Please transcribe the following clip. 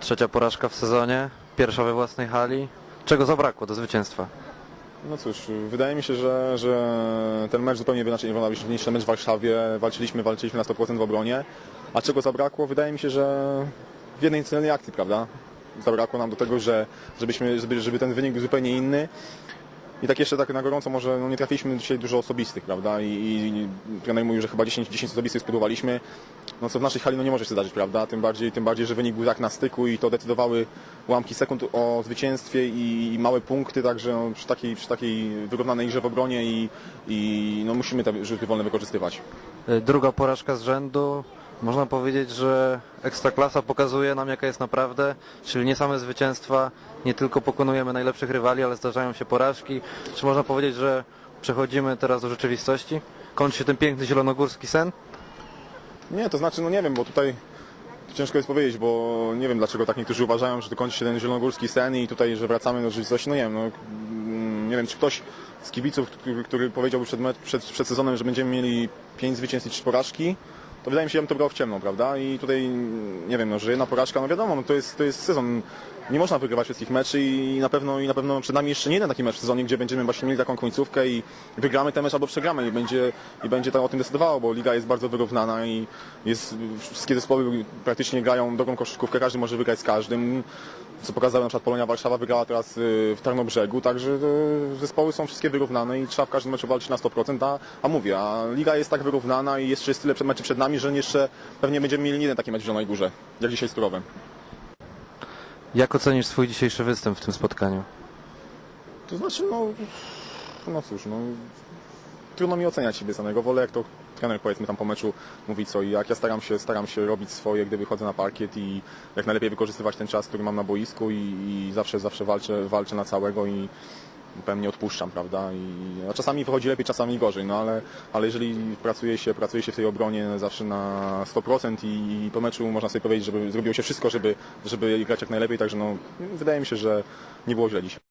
Trzecia porażka w sezonie, pierwsza we własnej hali. Czego zabrakło do zwycięstwa? No cóż, wydaje mi się, że, że ten mecz zupełnie inaczej wyglądał niż- ten mecz w Warszawie. Walczyliśmy, walczyliśmy na 100% w obronie. A czego zabrakło? Wydaje mi się, że w jednej celnej akcji, prawda? Zabrakło nam do tego, że, żebyśmy, żeby, żeby ten wynik był zupełnie inny. I tak jeszcze tak na gorąco może no nie trafiliśmy dzisiaj dużo osobistych, prawda? I, i trener mówił, że chyba 10, 10 osobistych spróbowaliśmy. No co w naszej hali no nie może się zdarzyć, prawda? Tym bardziej, tym bardziej, że wynik był tak na styku i to decydowały ułamki sekund o zwycięstwie i, i małe punkty, także no, przy, takiej, przy takiej wyrównanej grze w obronie i, i no musimy te rzuty wolne wykorzystywać. Y, Druga porażka z rzędu. Można powiedzieć, że Ekstraklasa pokazuje nam jaka jest naprawdę, czyli nie same zwycięstwa, nie tylko pokonujemy najlepszych rywali, ale zdarzają się porażki. Czy można powiedzieć, że przechodzimy teraz do rzeczywistości? Kończy się ten piękny zielonogórski sen? Nie, to znaczy, no nie wiem, bo tutaj ciężko jest powiedzieć, bo nie wiem dlaczego tak niektórzy uważają, że to kończy się ten zielonogórski sen i tutaj, że wracamy do rzeczywistości, no nie wiem, no mm, nie wiem, czy ktoś z kibiców, który, który powiedziałby przed, przed, przed sezonem, że będziemy mieli pięć zwycięstw i porażki, to wydaje mi się, że ja bym to brał w ciemno, prawda? I tutaj, nie wiem, no, że jedna porażka, no wiadomo, no, to, jest, to jest sezon. Nie można wygrywać wszystkich meczy i na pewno, i na pewno przed nami jeszcze nie jeden taki mecz w sezonie, gdzie będziemy właśnie mieli taką końcówkę i wygramy ten mecz albo przegramy i będzie, i będzie to o tym decydowało, bo liga jest bardzo wyrównana i jest, wszystkie zespoły praktycznie grają dobrą koszykówkę, każdy może wygrać z każdym. Co pokazała na przykład Polonia Warszawa, wygrała teraz y, w Tarnobrzegu, także y, zespoły są wszystkie wyrównane i trzeba w każdym meczu walczyć na 100%, a, a mówię, a liga jest tak wyrównana i jeszcze jest tyle meczy przed nami, że jeszcze pewnie będziemy mieli jeden taki mecz w Zielonej Górze, jak dzisiaj z Turowem. Jak ocenisz swój dzisiejszy występ w tym spotkaniu? To znaczy, no, no cóż, no, trudno mi oceniać siebie samego. Wolę, jak to trener powiedzmy tam po meczu mówi co i jak. Ja staram się, staram się robić swoje, gdy wychodzę na parkiet i jak najlepiej wykorzystywać ten czas, który mam na boisku i, i zawsze, zawsze walczę, walczę na całego i pewnie odpuszczam, prawda? I, czasami wychodzi lepiej, czasami gorzej, no ale, ale jeżeli pracuje się, pracuje się w tej obronie zawsze na 100% i, i po meczu można sobie powiedzieć, żeby zrobiło się wszystko, żeby, żeby grać jak najlepiej, także no, wydaje mi się, że nie było źle dzisiaj.